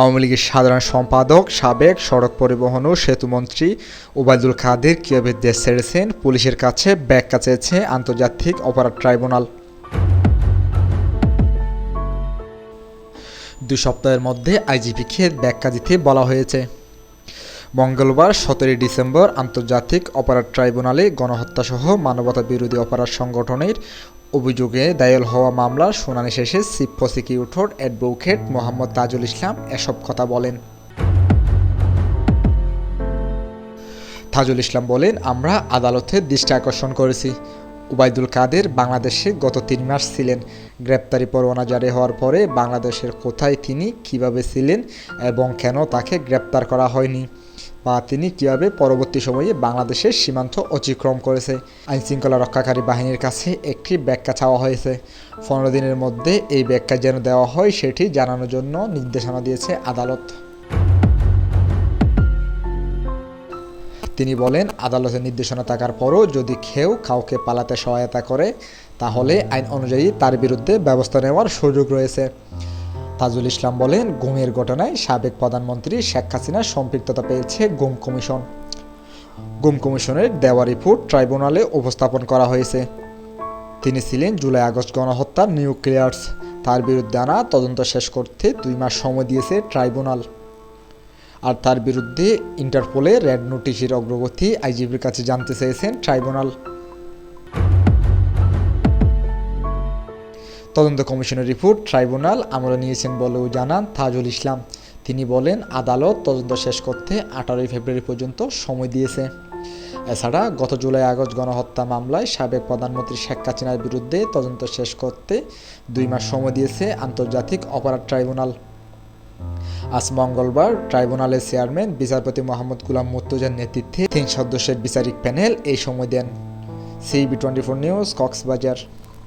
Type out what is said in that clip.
আওয়ামী লীগের সাধারণ সম্পাদক, সাবেক সড়ক পরিবহন ও সেতুমন্ত্রী ওবায়দুল কাদের কীভাবে দেশ ছেড়েছেন, পুলিশের কাছে ব্যাখ্যা চেয়েছে আন্তর্জাতিক অপরাধ ট্রাইব্যুনাল। দুই সপ্তাহের মধ্যে আইজিপিকে ব্যাখ্যা দিতে বলা হয়েছে। মঙ্গলবার সতেরোই ডিসেম্বর আন্তর্জাতিক অপরাধ ট্রাইব্যুনালে গণহত্যাসহ মানবতা বিরোধী অপরাধ সংগঠনের অভিযোগে দায়ের হওয়া মামলার শুনানি শেষে chief prosecutor advocate Mohammad Tajul Islam এসব কথা বলেন। তাজুল ইসলাম বলেন, আমরা আদালতের দৃষ্টি আকর্ষণ করেছি। উবাইদুল কাদের বাংলাদেশে গত তিন মাস ছিলেন। গ্রেপ্তারি পরোয়ানা জারি হওয়ার পরে বাংলাদেশের কোথায় তিনি, কীভাবে ছিলেন এবং কেন তাকে গ্রেপ্তার করা হয়নি। বা তিনি কীভাবে পরবর্তী সময়ে বাংলাদেশের সীমান্ত অতিক্রম করেছে? আইনশৃঙ্খলা রক্ষাকারী বাহিনীর কাছে একটি ব্যাখ্যা চাওয়া হয়েছে। পনেরো দিনের মধ্যে এই ব্যাখ্যা যেন দেওয়া হয়, সেটি জানানোর জন্য নির্দেশনা দিয়েছে আদালত। তিনি বলেন, আদালতের নির্দেশনা থাকার পরও যদি কেউ কাউকে পালাতে সহায়তা করে, তাহলে আইন অনুযায়ী তার বিরুদ্ধে ব্যবস্থা নেওয়ার সুযোগ রয়েছে। তাজুল ইসলাম বলেন, গুমের ঘটনায় সাবেক প্রধানমন্ত্রী শেখ হাসিনা সম্পৃক্ততা পেয়েছে গুম কমিশন। গুম কমিশনের দেওয়া রিপোর্ট ট্রাইব্যুনালে উপস্থাপন করা হয়েছে। তিনি ছিলেন জুলাই আগস্ট গণহত্যার নিউক্লিয়ার্স তার বিরুদ্ধে আনা তদন্ত শেষ করতে দুই মাস সময় দিয়েছে ট্রাইব্যুনাল। আর তার বিরুদ্ধে ইন্টারপোলে রেড নোটিশের অগ্রগতি আইজিপির কাছে জানতে চেয়েছেন ট্রাইব্যুনাল। তদন্ত কমিশনের রিপোর্ট, ট্রাইব্যুনাল আমলে নিয়েছেন বলেও জানান তাজুল ইসলাম। তিনি বলেন, আদালত তদন্ত শেষ করতে আঠারোই ফেব্রুয়ারি পর্যন্ত সময় দিয়েছে। এছাড়া গত জুলাই, আগস্ট গণহত্যা মামলায় সাবেক প্রধানমন্ত্রী শেখ হাসিনার বিরুদ্ধে তদন্ত শেষ করতে দুই মাস সময় দিয়েছে আন্তর্জাতিক অপরাধ ট্রাইব্যুনাল। আজ মঙ্গলবার ট্রাইব্যুনালের চেয়ারম্যান, বিচারপতি মোহাম্মদ গুলাম মুর্তজার নেতৃত্বে তিন সদস্যের বিচারিক প্যানেল এই সময় দেন। CB twenty four news, Cox's Bazar.